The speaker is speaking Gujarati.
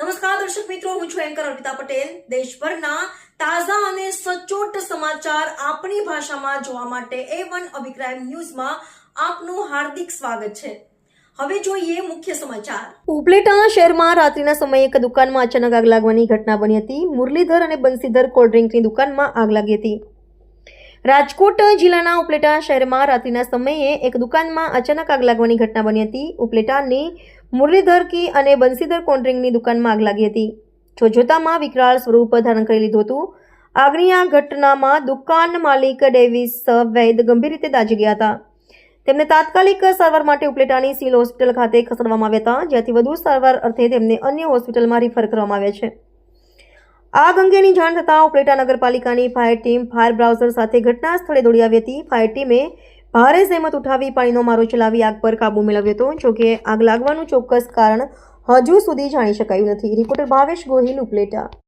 નમસ્કાર, દર્શક મિત્રો, હું છું એન્કર અર્પિતા પટેલ. દેશભરના તાજા અને સચોટ સમાચાર આપણી ભાષામાં જોવા માટે એ વન અભિક્રાઇમ ન્યૂઝમાં આપનું હાર્દિક સ્વાગત છે. હવે જોઈએ મુખ્ય સમાચાર. ઉપલેટા શહેરમાં રાત્રિના સમયે એક દુકાનમાં અચાનક આગ લાગવાની ઘટના બની હતી. મુરલીધર અને બંસીધર કોલ્ડ ડ્રિંકની દુકાનમાં આગ લાગી હતી. રાજકોટ જિલ્લાના ઉપલેટા શહેરમાં રાત્રિના સમયે એક દુકાનમાં અચાનક આગ લાગવાની ઘટના બની હતી. ઉપલેટાની મુરલીધર કી અને બંસીધર કોન્ટ્રિંગની દુકાનમાં આગ લાગી હતી. જોજોતામાં વિકરાળ સ્વરૂપ ધારણ કરી લીધું હતું. આગની આ ઘટનામાં દુકાન માલિક ડેવિસ વૈદ ગંભીર રીતે દાજી ગયા હતા. તેમને તાત્કાલિક સારવાર માટે ઉપલેટાની સિવિલ હોસ્પિટલ ખાતે ખસેડવામાં આવ્યા હતા, જ્યાંથી વધુ સારવાર અર્થે તેમને અન્ય હોસ્પિટલમાં રિફર કરવામાં આવ્યા છે. આગ અંગેની જાણ થતાં ઉપલેટા નગરપાલિકાની ફાયર ટીમ ફાયર બ્રાઉઝર સાથે ઘટના સ્થળે દોડી આવી હતી. ફાયર ટીમે ભારે સહેમત ઉઠાવી પાણીનો મારો ચલાવી આગ પર કાબુ મેળવ્યો હતો જોકે આગ લાગવાનું ચોક્કસ કારણ હજુ સુધી જાણી શકાયું નથી. રિપોર્ટર ભાવેશ ગોહિલ ઉપલેટા.